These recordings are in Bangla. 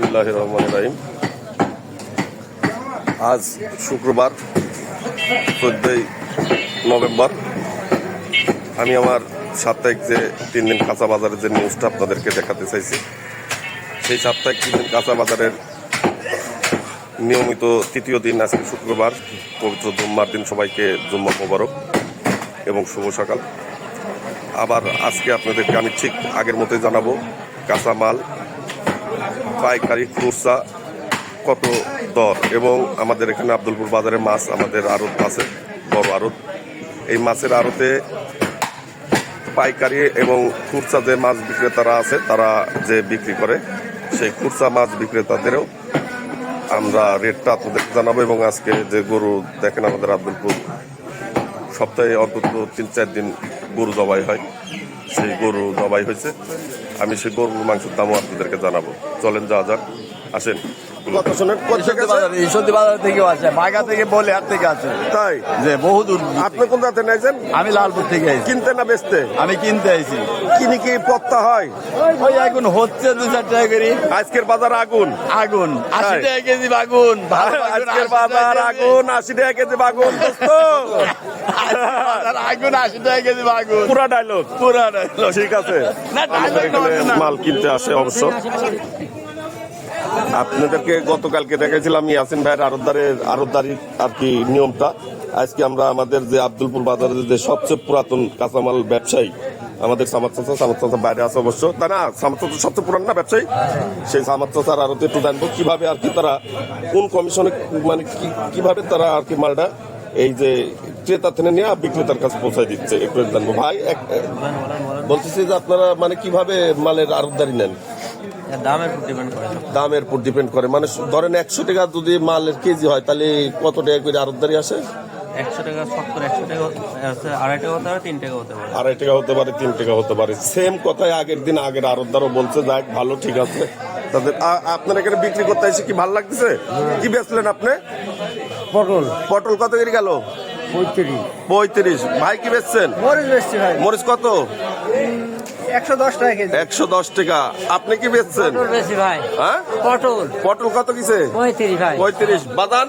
মিনা রহমান রাহিম। আজ শুক্রবার, চোদ্দই নভেম্বর। আমি আমার সাপ্তাহিক যে তিন দিন কাঁচা বাজারের যে নিউজটা আপনাদেরকে দেখাতে চাইছি, সেই সাপ্তাহিক তিন দিন কাঁচা বাজারের নিয়মিত তৃতীয় দিন আজকে শুক্রবার, পবিত্র জুম্মার দিন সবাইকে জুম্মা মোবারক এবং শুভ সকাল। আবার আজকে আপনাদেরকে আমি ঠিক আগের মতোই জানাব কাঁচা মাল পাইকারি খুচরা কত দর? এবং আমাদের এখানে আব্দুলপুর বাজারে মাছ আমাদের আড়ত আছে বড় আড়ত। এই মাছের আড়তে পাইকারি এবং খুচরা যে মাছ বিক্রেতারা আছে, তারা যে বিক্রি করে, সেই খুচরা মাছ বিক্রেতাদেরও আমরা রেটটা আপনাদের জানাব এবং আজকে যে গরু দেখেন আমাদের আব্দুলপুর সপ্তাহে অন্তত তিন চার দিন গরু জবাই হয়। সেই গরু জবাই হয়েছে আমি সেই গরুর মাংসের দামও আপনাদেরকে জানাব। চলেন যাওয়া যাক। আসেন। কত শোনেন বাজার এই সত্যি বাজার থেকেও আছে বাগা থেকে বলে হাট থেকে আছে। তাই? যে বহু দূর আপনি কোন জাতে নিয়েছেন? আমি লালপুর থেকে আইছি। কিনতে না বেচতে? আমি কিনতে আইছি। কিনি কি পত্তা হয়? ওই এখন হচ্ছে দু চার টাকা করে। আজকের বাজার আগুন। আগুন আশি? টাকা কেজি বাগুন আজকের বাজার আগুন আশি টাকা কেজি বাগুন দোস্ত। আগুন আশি টাকা কেজি বাগুন পুরা ডায়লগ পুরা ডায়লগ। ঠিক আছে। মাল কিনতে আসে অবশ্য। আপনাদেরকে গতকালকে দেখেছিলাম ইয়াসিন ভাইয়ের আরতদারের আরতদারি আর কি নিয়মটা। আজকে আমরা আমাদের যে আব্দুলপুর বাজারের যে সবচেয়ে পুরাতন কাঁচামাল ব্যবসায়ী আমাদের সামাদ চাচা সামাদ চাচা বাইরে আছে অবশ্য। তাই না সামাদ চাচা সবচেয়ে পুরান না ব্যবসায়ী? সেই সামাদ চাচার আরতে একটু জানব কীভাবে আর কি তারা কোন কমিশনে মানে কি- কীভাবে তারা আর কি মালটা এই যে ক্রেতা থেকে নিয়ে বিক্রেতার কাছে পৌঁছায় দিচ্ছে একটু জানব ভাই বলতেছি যে আপনারা মানে কীভাবে মালের আরতদারি নেন? দামের উপর ডিপেন্ড করে। দামের উপর ডিপেন্ড করে। মানে ধরেন একশো টাকা যদি মালের কেজি হয় তাহলে কত টাকা করে আরতদারি আসে? একশো টাকা সত্তর একশো টাকা আড়াই টাকা হতে পারে তিন টাকা হতে পারে। আড়াই টাকা হতে পারে তিন টাকা হতে পারে। সেম কথাই আগের দিন আগের আরতদারও বলছে যাক ভালো ঠিক আছে। তাদের আপনার এখানে বিক্রি করতে এসে কি ভালো লাগতেছে? কি বেচলেন আপনি? পটল। পটল কত করে গেল? পঁয়ত্রিশ। পঁয়ত্রিশ। ভাই কি বেচছেন? মরিচ বেশি ভাই। মরিচ কত? একশো দশ টাকা একশো দশ টাকা। আপনি কি বেচছেন? পটল ভাই। হ্যাঁ? পটল। পটল কত কিসে? পঁয়ত্রিশ ভাই। পঁয়ত্রিশ। বাদান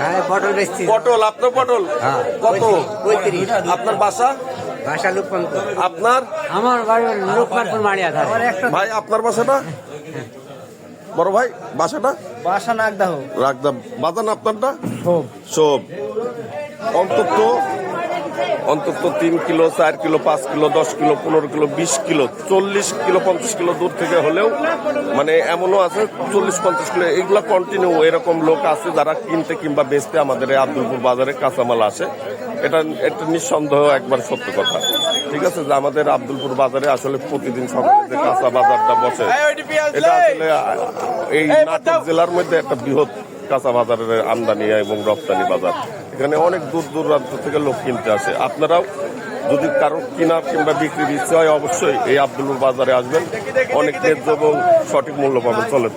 হ্যাঁ পটল বেশি পটল আপনার পটল? কত? পঁয়ত্রিশ। আপনার বাসা? ভাষা লুপ্পান্ত আপনার? আমার বাড়ি লোকমানপুর মারিয়া ভাই আপনার বাসাটা? বড় ভাই বাসাটা? বাসা নাগদাহ। রাখদাম বাজান আপনারটা? সব সব অন্তত অন্তত তিন কিলো চার কিলো পাঁচ কিলো দশ কিলো পনেরো কিলো বিশ কিলো চল্লিশ কিলো পঞ্চাশ কিলো দূর থেকে হলেও মানে এমনও আছে চল্লিশ পঞ্চাশ কিলো এগুলো কন্টিনিউ এরকম লোক আছে যারা কিনতে কিংবা বেচতে আমাদের এই আব্দুলপুর বাজারে কাঁচামাল আসে। এটা এটা নিঃসন্দেহ একবার সত্য কথা। ঠিক আছে যে আমাদের আব্দুলপুর বাজারে আসলে প্রতিদিন সকালে যে কাঁচা বাজারটা বসে এটা আসলে এই নাটোর জেলার মধ্যে একটা বৃহৎ কাঁচা বাজারের আমদানি এবং রপ্তানি বাজার। এখানে অনেক দূর দূরান্ত থেকে লোক কিনতে আসে। আপনারাও যদি কারও কেনার কিংবা বিক্রির ইচ্ছে হয়, অবশ্যই এই আব্দুলপুর বাজারে আসবেন। অনেক ন্যায্য এবং সঠিক মূল্য পাবেন। চলেন।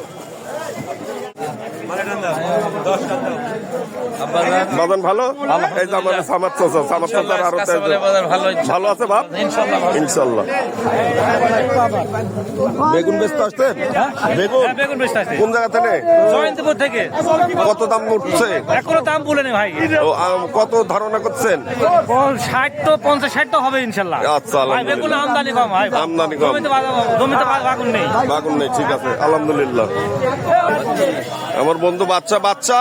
বাজান ভালো? এই যে আমাদের সামার চাচা সামার চাচার আরও ভালো। আছে বাপ? ইনশাল্লাহ বেগুন বেচতে আসতেন বেগুন? বেগুন আসছি। কোন জায়গা থেকে? জয়ন্তপুর থেকে। কত দাম উঠছে? এখনও দাম বলেনি ভাই। কত ধারণা করছেন? ষাট তো পঞ্চাশ ষাট তো হবে ইনশাল্লাহ। আচ্ছা, বেগুন আমদানি কম ভাই। আমদানি কম। জমিতে বাগুন নেই। বাগুন নেই ঠিক আছে আলহামদুলিল্লাহ। আমার বন্ধু বাচ্চা বাচ্চা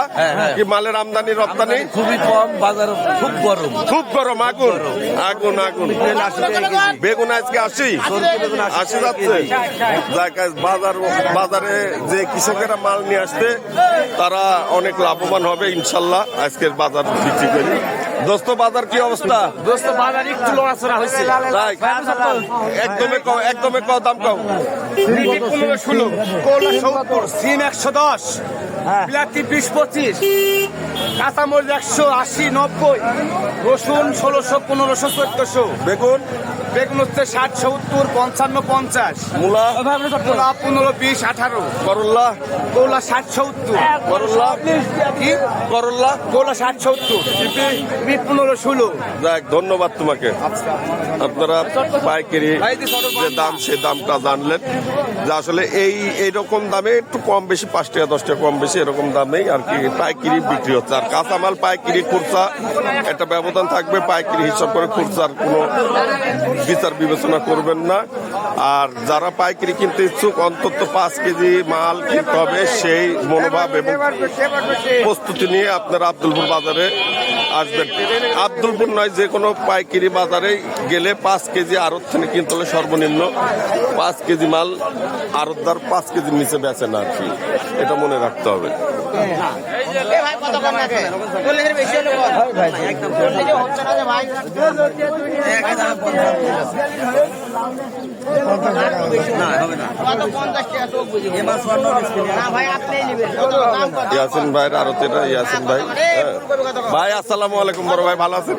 কি মালের আমদানি রপ্তানি? খুবই কম বাজার খুব গরম। খুব গরম আগুন? আগুন আগুন। বেগুন আজকে আসি আসি যাচ্ছে? বাজার বাজারে যে কৃষকেরা মাল নিয়ে আসতে তারা অনেক লাভবান হবে ইনশাল্লাহ আজকের বাজার বিক্রি করি। দোস্ত বাজার কি অবস্থা? দোস্ত বাজার একটু লড়াচড়া হয়েছে। তাই একদমে কম একদমে কম দাম কম। ষোলো। সিম একশো দশ। বিলাতি বিশ পঁচিশ কাঁচামরিচ একশো আশি নব্বই রসুন ষোলোশো পনেরোশো চোদ্দশো। বেগুন বেগুন হচ্ছে ষাট সত্তর পঞ্চান্ন পঞ্চাশ। মূলা মূলা পনেরো বিশ আঠারো। করল্লা গোলা ষাট সত্তর। করল্লা। কি? করল্লা? গোলা ষাট সত্তর। পনেরো ষোলো। যাক ধন্যবাদ তোমাকে। আপনারা পাইকারি যে দাম সে দামটা জানলেন। যে আসলে এই এইরকম দামে একটু কম বেশি পাঁচ টাকা দশ টাকা কম বেশি এরকম দামেই আর কি পাইকারি বিক্রি হচ্ছে। আর কাঁচামাল পাইকারি খুরসা একটা ব্যবধান থাকবে পাইকারি হিসাব করে খুরসার কোনো বিচার বিবেচনা করবেন না। আর যারা পাইকারি কিনতে ইচ্ছুক, অন্তত পাঁচ কেজি মাল কিনতে হবে, সেই মনোভাব এবং প্রস্তুতি নিয়ে আপনারা আব্দুলপুর বাজারে আসবেন। আব্দুলপুর নয়, যে কোনো পাইকারি বাজারে গেলে পাঁচ কেজি আড়ত থেকে কিনতে হলে সর্বনিম্ন পাঁচ কেজি মাল, আড়তদার পাঁচ কেজির নিচে বেচে না আর কি। এটা মনে রাখতে হবে। ইয়াসিন ভাইয়ের ইয়াসিন ভাই। হ্যাঁ। ভাই, আসসালামু আলাইকুম বড় ভাই, ভালো আছেন?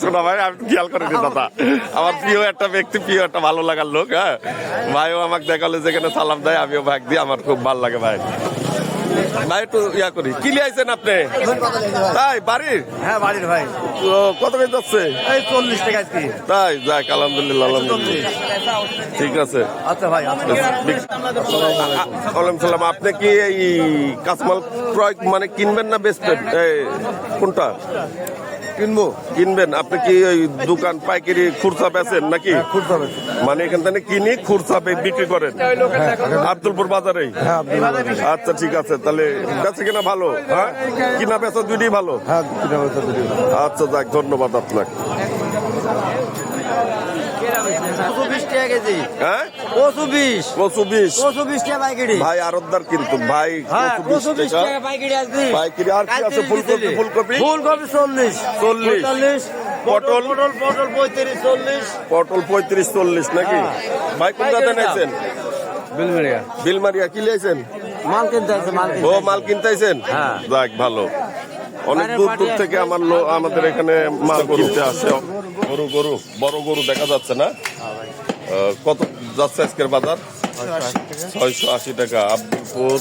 শোনা ভাই, আমি খেয়াল করেছি দাদা। আমার প্রিয় একটা ব্যক্তি, প্রিয় একটা ভালো লাগার লোক হ্যাঁ। ভাইও আমাকে দেখালে যেখানে সালাম দেয়, আমিও ভাগ দিই, আমার খুব ভালো লাগে ভাই। ভাই একটু ইয়া করি। কি লিয়াইছেন আপনি? তাই বাড়ির? হ্যাঁ বাড়ির ভাই। কত কেজি যাচ্ছে? এই চল্লিশ টাকা আজকে। তাই যাক আলহামদুলিল্লাহ আলহামদুলিল্লাহ। ঠিক আছে। আচ্ছা ভাই আচ্ছা। ওয়ালাইকুম সালাম। আপনি কি এই কাঁচমাল ক্রয় মানে কিনবেন না বেচবেন? কোনটা? কিনবো? কিনবেন? আপনি কি ওই দোকান পাইকারি খুরসা বেচেন নাকি? খুরসা মানে এখান থেকে কিনি খুরসা বিক্রি করেন? আব্দুলপুর বাজারে? আচ্ছা ঠিক আছে। তাহলে বেচে কিনা ভালো হ্যাঁ? কিনা বেচা দুটি ভালো। আচ্ছা যাক ধন্যবাদ আপনাকে কচু বিশ টাকা কেজি হ্যাঁ? কচু বিশ কচু বিশ কচু বিশ টাকা পাইকারি। ভাই আরতদার কিন্তু ভাই হ্যাঁ কচু বিশ টাকা পাইকারি আজকে। পাইকারি আর কি আছে? ফুলকপি ফুলকপি? ফুলকপি চল্লিশ। চল্লিশ। চল্লিশ পটল? পটল পটল পঁয়ত্রিশ চল্লিশ। পটল পঁয়ত্রিশ চল্লিশ নাকি? ভাই কোন নিয়েছেন বিলমেরিয়া। বিলমারিয়া কি লিয়েছেন? মাল কিনতে আছে মাল ও মাল কিনতেছেন? হ্যাঁ। যাক ভালো। অনেক দূর দূর থেকে আমার আমাদের এখানে মাল কিনতে আসে। গরু গরু বড় গরু দেখা যাচ্ছে না? আহ, কত যাচ্ছে আজকের বাজার? ছয়শো আশি টাকা। আব্দুলপুর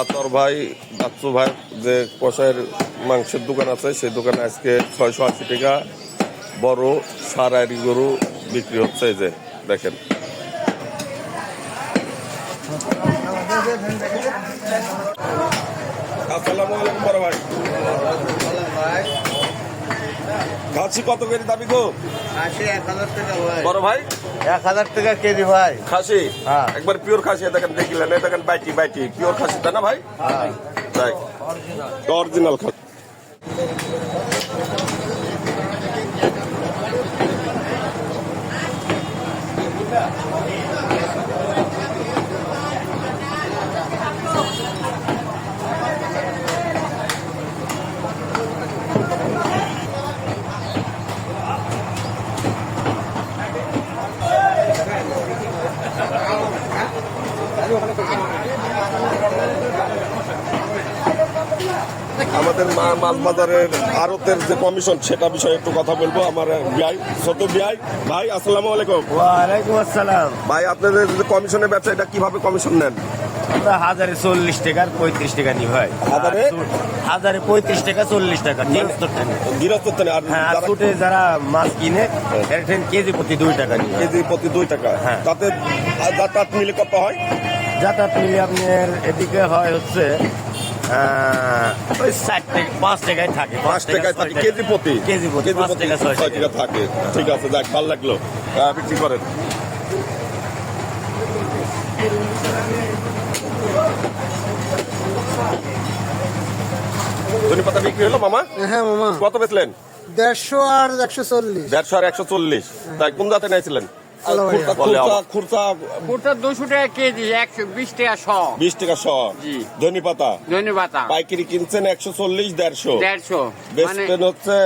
আতর ভাই, বাচ্চু ভাই, যে কষায়ের মাংসের দোকান আছে, সেই দোকানে আজকে ছয়শো আশি টাকা। বড় সারাইরি গরু বিক্রি হচ্ছে যে, দেখেন। আসসালামু আলাইকুম বড় ভাই। খাসি কত করে দাবি গো? বড় ভাই? এক হাজার টাকা কেজি ভাই। খাসি? হ্যাঁ। একবার পিওর খাসি দেখেন দেখিলেন দেখেন বাইটি বাইটি পিওর খাসি তাই না ভাই? তাই অরিজিনাল খাসি আমাদের মা- মাছ বাজারের আড়তের যে কমিশন সেটা বিষয়ে একটু কথা বলব। আমার বিআই ছোট বিআই। ভাই আসসালামু আলাইকুম। ওয়ালাইকুম আসসালাম। ভাই আপনাদের যে কমিশনের ব্যবসা এটা কীভাবে কমিশন নেন? আমরা হাজারে চল্লিশ টাকার পঁয়ত্রিশ টাকা নি ভাই। হাজারে? হাজারে পঁয়ত্রিশ টাকা চল্লিশ টাকা টাকা গৃহস্থ আর হ্যাঁ ছুটে যারা মাছ কিনে এর কেজি প্রতি দুই টাকা নিয়ে। কেজি প্রতি দুই টাকা। হ্যাঁ। তাতে যাতায়াত মিলে কত হয়? যাতায়াত মিলে আপনার এদিকে হয় হচ্ছে ষাট টাকা পাঁচ টাকায় থাকে। পাঁচ টাকায় থাকে। কেজি প্রতি? কেজি প্রতি পাঁচ টাকা ছয় ছয় টাকা টাকা। থাকে। ঠিক আছে যাক ভালো লাগল। আহ, বিক্রি করেন। ধনী পাতা বিক্রি হলো মামা? হ্যাঁ মামা। কত বেচলেন? দেড়শো আর একশো চল্লিশ। দেড়শো আর একশো চল্লিশ। তাই কোন জাতে নিয়েছিলেন দুশো টাকা কেজি একশো বিশ টাকা শ। বিশ টাকা শ। জি। ধনী পাতা। পাইকারি কিনছেন একশো চল্লিশ দেড়শো। দেড়শো। মানে হচ্ছে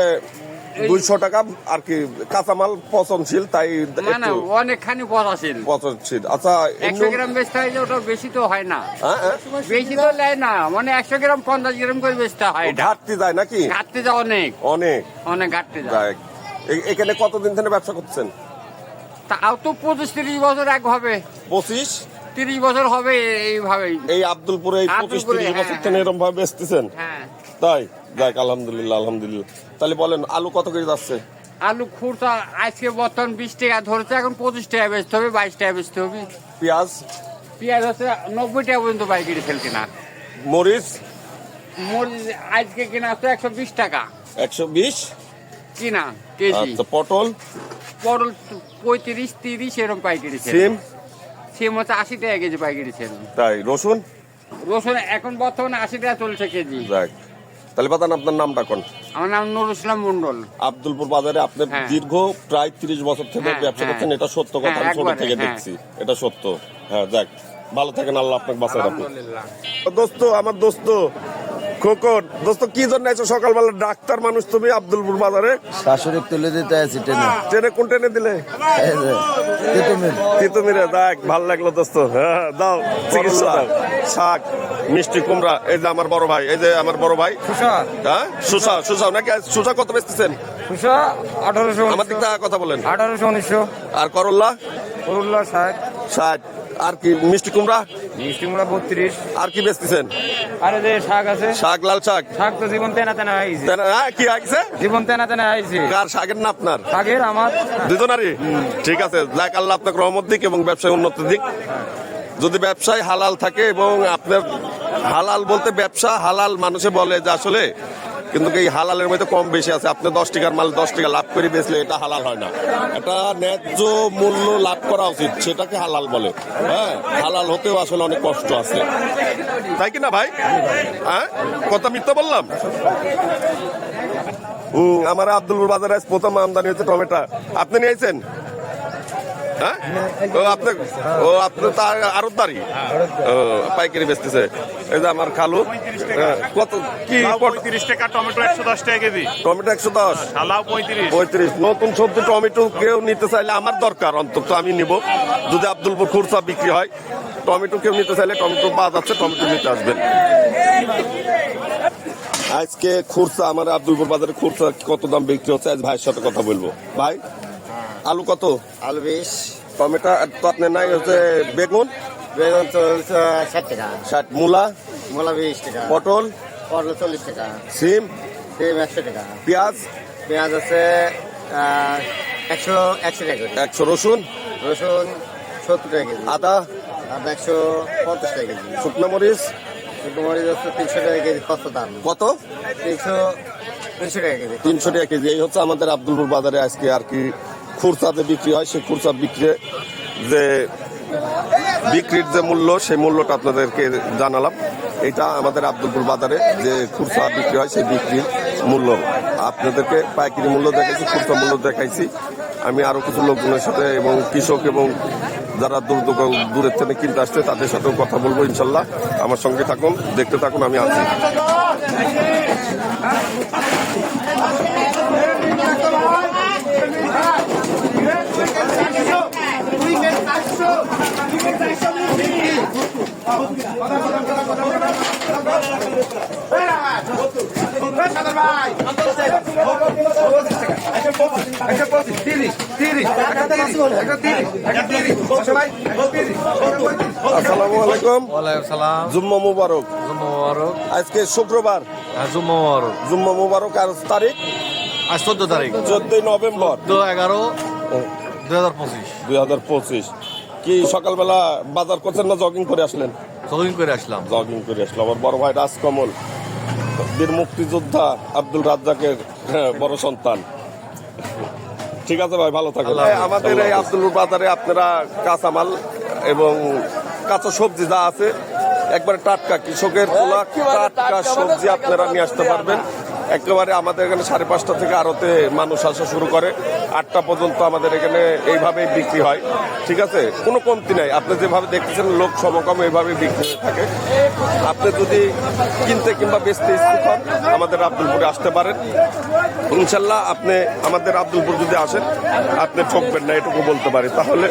দুইশো টাকা আর কি কাঁচামাল পচনশীল তাই মানে অনেকখানি পচাশিল পচনশীল। আচ্ছা একশো গ্রাম বেচতে হয় যে ওটা বেশি তো হয় না। হ্যাঁ, হ্যাঁ। বেশি তো নেয় না। মানে একশো গ্রাম পঞ্চাশ গ্রাম করে বেচতে হয় ঘাটতি যায় নাকি? ঘাটতে যায় অনেক। অনেক। অনেক ঘাটতে যায়। যায় এখানে কতদিন ধরে ব্যবসা করছেন তাও তো পঁচিশ তিরিশ বছর এক হবে। পঁচিশ? তিরিশ বছর হবে এইভাবেই। এই আব্দুলপুরে এই পঁচিশ তিরিশ বছর হ্যাঁ, থেকে এরকম ভাবে বেচতেছেন? হ্যাঁ। তাই? যাক আলহামদুলিল্লাহ আলহামদুলিল্লাহ। তাহলে বলেন আলু কত কেজি যাচ্ছে? আলু খুরসা আজকে বর্তমান বিশ টাকা ধরেছে এখন পঁচিশ টাকা বেচতে হবে বাইশ টাকা বেচতে হবে। পেঁয়াজ? পেঁয়াজ হচ্ছে নব্বই টাকা পর্যন্ত পাইকারি সেল কেনা। মরিচ? মরিচ আজকে কেনা হচ্ছে একশো বিশ টাকা। একশো বিশ? কিনা। কেজি। আচ্ছা পটল? পটল পঁয়ত্রিশ তিরিশ এরকম পাইকারি সিম? সিম হচ্ছে আশি টাকা কেজি পাইকারি সেল। তাই রসুন? রসুন এখন বর্তমানে আশি টাকা চলছে কেজি। যাক তাহলে বাতান আপনার নামটা কোন? আমার নাম নুর ইসলাম মন্ডল আব্দুলপুর বাজারে আপনি হ্যাঁ। দীর্ঘ প্রায় তিরিশ বছর থেকে হ্যাঁ, ব্যবসা হ্যাঁ। করছেন এটা সত্য কথা আমি ছোট থেকে। দেখছি এটা সত্য। হ্যাঁ যাক ভালো থাকেন আল্লাহ আপনাকে বাঁচায় রাখুন দোস্ত আমার দোস্ত খোকন দোস্ত কি জন্য আছো সকালবেলা? ডাক্তার মানুষ তুমি আব্দুলপুর বাজারে? শাশুড়ি তুলে দিতে আছি ট্রেনে ট্রেনে কোন ট্রেনে দিলে? এই যে, তিতুমির। দেখ ভালো লাগল দোস্ত। হ্যাঁ দাও চিকিৎসা। শাক মিষ্টি কুমড়া এই যে আমার বড় ভাই এই যে আমার বড় ভাই। হ্যাঁ সুসা সুসা নাকি সুসা কত বেচতেছেন? দুশো আঠারোশো আমার দিক কথা বলেন। আঠারোশো উনিশশো। আর করল্লা? করল্লা ষাট। ষাট। আর কি মিষ্টি কুমড়া? মিষ্টি মুড়া বত্রিশ। আর কি বেচতেছেন? আরে যে শাক আছে। শাক লাল শাক? শাক তো জীবন তেনা তেনা হয়েছে। তেনা- হ্যাঁ কি আইছে জীবন তেনা তেনা হয়েছে। কার শাকের না আপনার? শাকের আমার। দুজনারই? ঠিক আছে যাক আল্লাহ আপনাকে রহমত দিক এবং ব্যবসায় উন্নতি দিক। যদি ব্যবসায় হালাল থাকে এবং আপনার হালাল বলতে ব্যবসা হালাল মানুষে বলে যে আসলে কিন্তু এই হালালের মধ্যে কম বেশি আছে। আপনি দশ টাকার মাল দশ টাকা লাভ করে বেচলে এটা হালাল হয় না। এটা ন্যায্য মূল্য লাভ করা উচিত, সেটাকে হালাল বলে। হ্যাঁ হালাল হতেও আসলে অনেক কষ্ট আছে। তাই কি না ভাই? হ্যাঁ কথা মিথ্যা বললাম? আমার আব্দুল বাজারে প্রথম আমদানি হচ্ছে টমেটো। আপনি নিয়েছেন? হ্যাঁ? ও আপনি ও আপনি তার আরও দাঁড়ি পাইকারি বেচতেছে। এই যে আমার খালু হ্যাঁ, কত কি পঁয়ত্রিশ টাকা টমেটো একশো দশ টাকা কেজি। টমেটো একশো দশ। শালাও পঁয়ত্রিশ। পঁয়ত্রিশ। নতুন সবজি টমেটো কেউ নিতে চাইলে আমার দরকার অন্তত আমি নিব। যদি আব্দুলপুর খুরসা বিক্রি হয় টমেটো কেউ নিতে চাইলে টমেটো পাওয়া যাচ্ছে টমেটো নিতে আসবেন। আজকে খুরসা আমার আব্দুলপুর বাজারে খুরসা কত দাম বিক্রি হচ্ছে আজ ভাইয়ের সাথে কথা বলব। ভাই? আলু কত? আলু বিশ। টমেটো তো আপনার নাই হচ্ছে বেগুন। বেগুন চলছে ষাট টাকা। ষাট। মূলা? মূলা বিশ টাকা। পটল? পটল চল্লিশ টাকা। সিম? সিম একশো টাকা। পেঁয়াজ? পেঁয়াজ আছে একশো একশো টাকা একশো রসুন? রসুন সত্তর টাকা কেজি। আদা? আপনার একশো পঞ্চাশ টাকা কেজি। শুকনো মরিচ? শুকনো মরিচ হচ্ছে তিনশো টাকা কেজি কত দাম। কত? তিনশো তিনশো টাকা কেজি। তিনশো টাকা কেজি। এই হচ্ছে আমাদের আব্দুলপুর বাজারে আজকে আর কি খুরসাতে বিক্রি হয়, সেই খুরসা বিক্রি যে বিক্রির যে মূল্য, সেই মূল্যটা আপনাদেরকে জানালাম। এটা আমাদের আব্দুলপুর বাজারে যে খুরসা বিক্রি হয়, সেই বিক্রির মূল্য। আপনাদেরকে পাইকারি মূল্য দেখাইছি, খুরসা মূল্য দেখাইছি। আমি আরও কিছু লোকজনের সাথে এবং কৃষক এবং যারা দূর দূর- দূরের থেকে কিনতে আসছে, তাদের সাথেও কথা বলব ইনশাল্লাহ। আমার সঙ্গে থাকুন, দেখতে থাকুন, আমি আছি। আসসালামু আলাইকুম। জুম্মা মুবারক। মোবারক। আজকে শুক্রবার। জুম্মা মোবারক। জুম্মা মুবারক আর তারিখ? আজ চোদ্দ তারিখ। চোদ্দই নভেম্বর। চোদ্দ এগারো। দুই হাজার পঁচিশ। কি সকালবেলা বাজার করছেন না জগিং করে আসলেন? জগিং করে আসলাম। জগিং করে আসলাম আমার বড় ভাই রাজকমল বীর মুক্তিযোদ্ধা আব্দুল রাজ্জাকের হ্যাঁ, বড় সন্তান। ঠিক আছে ভাই ভালো থাকেন। আমাদের এই আব্দুল বাজারে আপনারা কাঁচামাল এবং কাঁচা সবজি যা আছে একবারে টাটকা কৃষকের তোলা টাটকা সবজি আপনারা নিয়ে আসতে পারবেন। একেবারে আমাদের এখানে সাড়ে পাঁচটা থেকে আড়তে মানুষ আসা শুরু করে। আটটা পর্যন্ত আমাদের এখানে এইভাবেই বিক্রি হয়। ঠিক আছে? কোনো কমতি নাই। আপনি যেভাবে দেখতেছেন, লোক সমকম এইভাবে বিক্রি হয়ে থাকে। আপনি যদি কিনতে কিংবা বেচতে ইচ্ছুক হন, আমাদের আব্দুলপুরে আসতে পারেন। ইনশাল্লাহ আপনি, আমাদের আব্দুলপুর যদি আসেন, আপনি ঠকবেন না, এটুকু বলতে পারি। তাহলে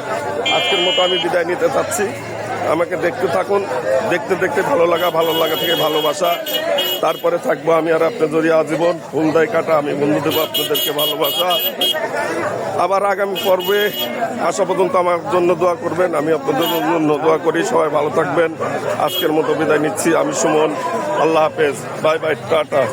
আজকের মতো আমি বিদায় নিতে চাচ্ছি। আমাকে দেখতে থাকুন। দেখতে দেখতে ভালো লাগা ভালো লাগা থেকে ভালোবাসা। তারপরে থাকব আমি আর জড়িয়ে আজীবন। ফুল দায় কাটা, আমি বন্ধু দেবো আপনাদেরকে ভালোবাসা। আবার আগামী পর্বে আসা পর্যন্ত আমার জন্য দোয়া করবেন। আমি আপনাদের জন্য দোয়া করি। সবাই ভালো থাকবেন। আজকের মতো বিদায় নিচ্ছি। আমি সুমন। আল্লাহ হাফেজ। Bye bye, tata.